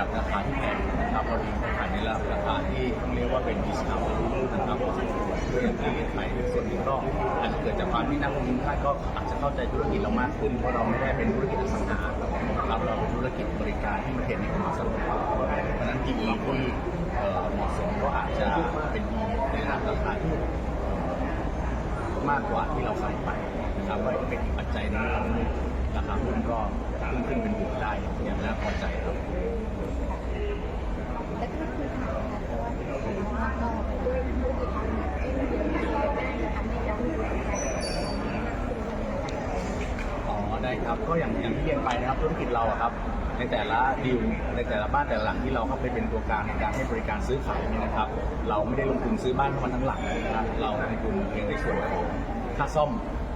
ดับราคาที่แพงนะครับเราเองขายในระดับราคาที่ต้องเรียกว่าเป็นดิสคาวนะครับเพื่องที่เรียนส่วนหนึ่งก็อาจจะเกิดจากความที่นักลงทุนท่านก็อาจจะเข้าใจธุรกิจเรามากขึ้นเพราะเราไม่ได้เป็นธุรกิจอสังหาครับเราเป็นธุรกิจบริการที่มาเทรดในกลุ่มสังหาเพราะฉะนั้น PE ที่เอ่เหมาะสมก็อาจจะเป็น PE ในระดับราคาที่มากกว่าที่เราคาดไปนะครับว่าเป็นปัจจัยนึงที่ทำให้ราคาหุ้นก็ขึ้นขึ้นเป็นบวกได้อย่างน่าพอใจครับ อถามค่ะเพราะว่าเราเป็นนอกนอกด้วยธุรกิจทางที่มันเป็นที่เราได้ทำให้เรามีรายได้อ๋อได้ครับก็อย่างอย่างที่เรียนไปนะครับธุรกิจเราอะครับ ในแต่ละดีลในแต่ละบ้านแต่ละหลังที่เราเข้าไปเป็นตัวกลางในการให้บริการซื้อขายเนี่ยนะครับ เราไม่ได้ลงทุนซื้อบ้านเข้ามาทั้งหลังนะครับเราลงทุนเพียงในส่วนของค่าซ่อม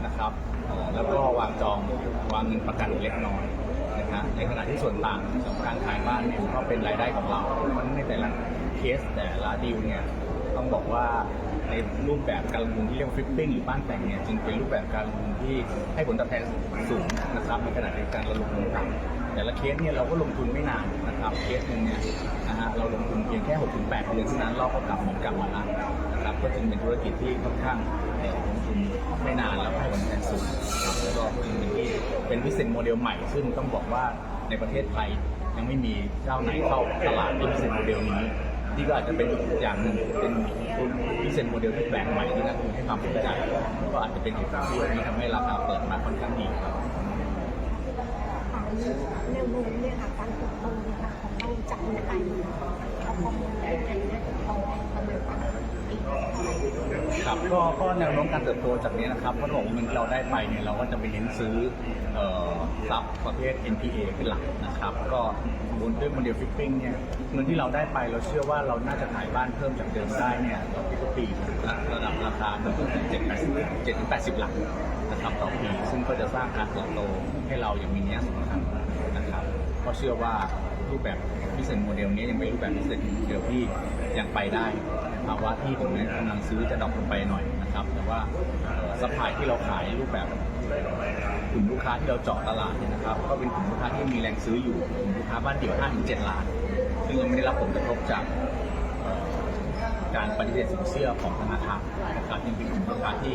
นะครับเอ่อแล้วก็วางจองวางเงินประกันเล็กน้อย ในขณะที่ส่วนต่างของการขายบ้านเนี่ยก็เป็นรายได้ของเราเพราะในแต่ละเคสแต่ละดีลเนี่ยต้องบอกว่าในรูปแบบการลงทุนที่เรียกว่าฟลิปปิ้งหรือบ้านแต่งเนี่ยจึงเป็นรูปแบบการลงทุนที่ให้ผลตอบแทนสูงนะครับในขณะเดียวกันเราลงทุนต่ำ แต่ละเคสเนี่ยเราก็ลงทุนไม่นานนะครับเคสหนึ่งเนี่ยนะฮะเราลงทุนเพียงแค่6-8เดือนเท่านั้นเราก็กลับหมดกลับมาแล้วนะครับก็จึงเป็นธุรกิจที่ค่อนข้างลงทุนไม่นานแล้วให้ผลตอบแทนสูงนะครับแล้วก็จึงเป็นที่เป็นวิสัยโมเดลใหม่ซึ่งต้องบอกว่าในประเทศไทยยังไม่มีเจ้าไหนเข้าตลาดที่วิสัยโมเดลนี้นี่ก็อาจจะเป็นอีกอย่างหนึ่งเป็นพิเศษโมเดลที่แปลกใหม่ที่นักลงทุนให้ความสนใจก็อาจจะเป็นเหตุผลที่ทำให้ราคาเปิดมาค่อนข้างดีครับ ค่ะแนวโน้มเนี่ยค่ะการเติบโตเนี่ยค่ะของเราจะเป็นยังไงเรามองยังไงเนี่ยเติบโตประมาณสักปีเท่าไหร่ ครับก็ก็แนวโน้มการเติบโตจากนี้นะครับเพราะบอกว่าเงินที่เราได้ไปเนี่ยเราก็จะไปเน้นซื้อทรัพย์ประเภท NPA เป็นหลักนะครับ ก็บนด้วยโมเดลฟิปปิ้งเนี่ยเงินที่เราได้ไปเราเชื่อว่าเราน่าจะขายบ้านเพิ่มจากเดิมได้เนี่ยเราคิดว่าปีระดับราคาเพิ่มขึ้นเจ็ดแปดสิบเจ็ดถึงแปดสิบหลักนะครับต่อปีซึ่งก็จะสร้างการเติบโตให้เราอย่างมีนัยสำคัญนะครับก็เชื่อว่า รูปแบบพิเศษโมเดลนี้ยังเป็นรูปแบบพิเศษโมเดลที่ยังไปได้ภาวะที่ตรงนี้กำลังซื้อจะดรอปลงไปหน่อยนะครับ แต่ว่าสปายที่เราขายรูปแบบกลุ่มลูกค้าที่เราเจาะตลาดเนี่ยนะครับ ก็เป็นกลุ่มลูกค้าที่มีแรงซื้ออยู่กลุ่มลูกค้าบ้านเดี่ยว5-7ล้าน ซึ่งยังไม่ได้รับผลกระทบจากการปฏิเสธสินเชื่อของธนาคารนะครับยังเป็นกลุ่มลูกค้าที่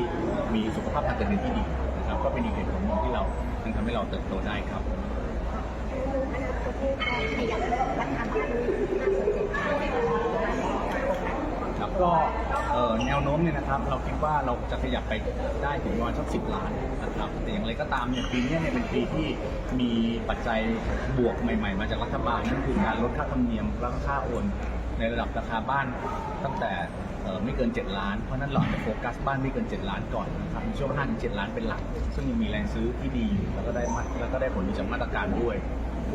มีสุขภาพทางการเงินที่ดีนะครับ ก็เป็นอีกเหตุผลหนึ่งที่เราจึงทำให้เราเติบโตได้ครับ อนาคตที่การขยับราคาบ้านน่าสนใจมากครับก็เออแนวโน้มเนี่ยนะครับเราคิดว่าเราจะขยับไปได้ถึงประมาณสักสิบล้านนะครับแต่อย่างไรก็ตามเนี่ยปีนี้เนี่ยเป็นปีที่มีปัจจัยบวกใหม่ ๆ มาจากรัฐบาลนั่นคือการลดค่าธรรมเนียมและค่าโอนในระดับราคาบ้านตั้งแต่ไม่เกิน 7 ล้าน เพราะนั้นเราอาจะโฟกัสบ้านไม่เกิน 7 ล้านก่อนนะครับช่วง5ถึง7ล้านเป็นหลัก ซึ่งยังมีแรงซื้อที่ดีอยู่แล้วก็ได้มาแล้วก็ได้ผลจากมาตรการด้วย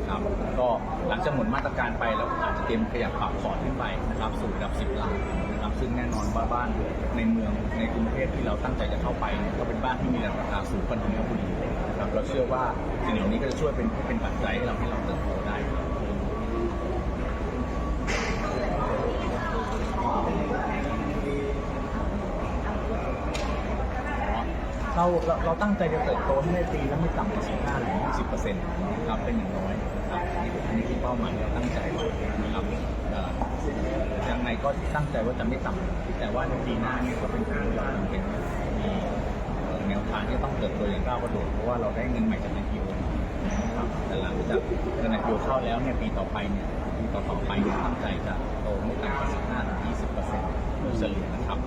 ครับก็หลังจากหมดมาตรการไปแล้วอาจจะเตรียมขยับปรับพอร์ตขึ้นไปนะครับสู่ระดับ 10ล้านนะครับซึ่งแน่นอนว่าบ้านในเมืองในกรุงเทพที่เราตั้งใจจะเข้าไปเนี่ยก็เป็นบ้านที่มีราคาสูงกว่านี้บุรีนะครับเราเชื่อว่าสิ่งเหล่านี้ก็จะช่วยเป็นเป็นปัจจัยให้เราให้เราเติบโตได้ครับ เราเราเราตั้งใจจะเติบโตให้ได้ปีและไม่ต่ำกว่า15หรือ20เปอร์เซ็นต์ครับเป็นอย่างน้อยครับอันนี้คือเป้าหมายที่เราตั้งใจไว้นะครับยังไงก็ตั้งใจว่าจะไม่ต่ำแต่ว่าในปีหน้าเนี่ยก็เป็นปีที่เราจำเป็นมีแนวทางที่ต้องเติบโตอย่างก้าวกระโดดเพราะว่าเราได้เงินใหม่จาก IPO นะครับแต่หลังจากเงิน IPO เข้าแล้วเนี่ยปีต่อไปเนี่ยปีต่อๆไปเนี่ยตั้งใจจะโตไม่ต่ำกว่า15ถึง20เปอร์เซ็นต์โดยเฉลี่ยนะครับ